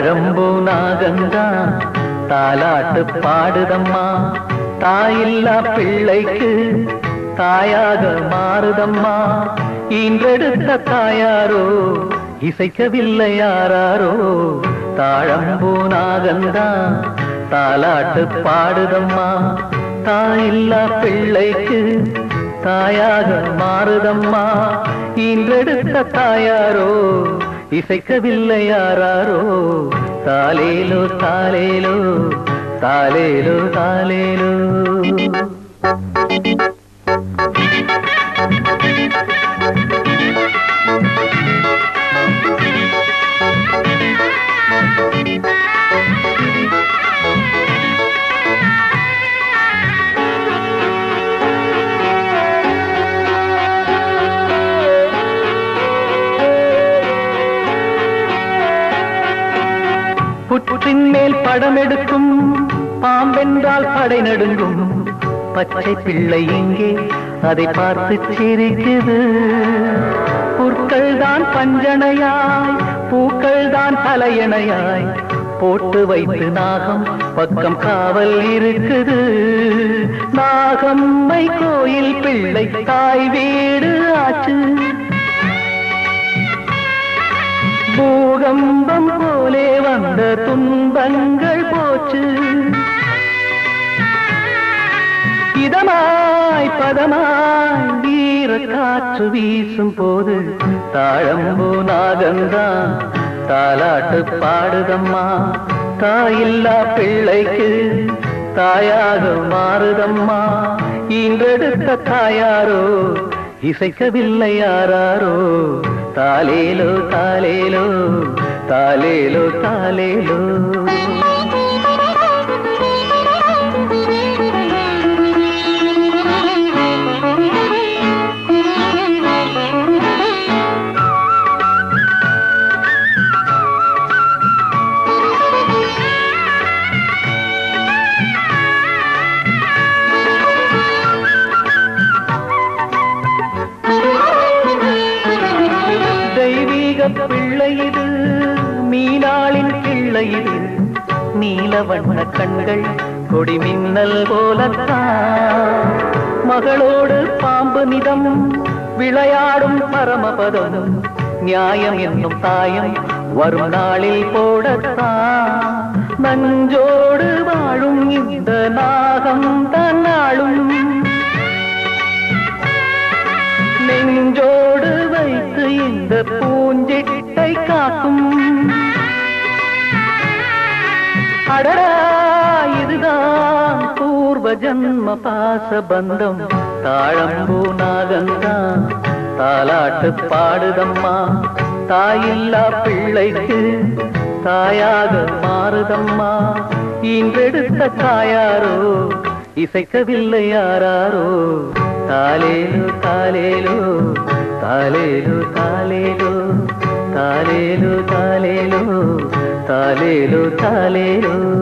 தாழம்பூ நாகந்தா தாலாட்டு பாடுதம்மா. தாயில்லா பிள்ளைக்கு தாயாக மாறுதம்மா. இன்றெடுத்த தாயாரோ இசைக்கவில்லை யாராரோ. தாழம்பூ நாகந்தா தாலாட்டு பாடுதம்மா. தாயில்லா பிள்ளைக்கு தாயாக மாறுதம்மா. இன்றெடுத்த தாயாரோ ఇసక తాలేలు తాలేలు తాలేలు Thank you. புற்றின் மேல் படம் எடுக்கும். பாம்பென்றால் படை நடுங்கும். பச்சை பிள்ளை இங்கே அதை பார்த்து சிரிக்குது. புற்கள் தான் பஞ்சனையாய் பூக்கள் தான் தலையணையாய். போட்டு வைத்து நாகம் பக்கம் காவல் இருக்குது. நாகம்மை கோயில் பிள்ளை தாய் வீடு ஆச்சு. பூகம்பம் போலே வந்த துன்பங்கள் போச்சு. இதமாய் பதமாய் வீர காற்று வீசும் போது தாழம்பூ நாகந்தான் தாலாட்டு பாடுதம்மா தாயில்லா பிள்ளைக்கு தாயாக மாறுதம்மா. இன்றெடுத்த தாயாரோ இசைக்கவில்லை யாராரோ? தாலேலோ தாலேலோ தாலேலோ தாலேலோ. மேகம் பிள்ளை இது மீனாளின் பிள்ளை இது. நீல வண்ண கண்கள் கொடி மின்னல் போலத்தான். மகளோடு பாம்பு நிதம் விளையாடும் பரமபதம். நியாயம் என்னும் தாயம் வரும் நாளில் போடத்தான். நஞ்சோடு வாழும் இந்த நாகம் தன்னாளும். நெஞ்சோடு வைத்து இந்த பூ காக்கும் அடடா இதுதான் பூர்வ ஜன்ம பாச பந்தம். தாழம்பூ நாகந்தான் தாலாட்டு பாடுதம்மா. தாயில்லா பிள்ளைக்கு தாயாக மாறுதம்மா. இன்றெடுத்த தாயாரோ இசைக்கவில்லை யாராரோ. தாலேலோ தாலேலோ தாலேலோ தாலே తాలేలు తాలేలు.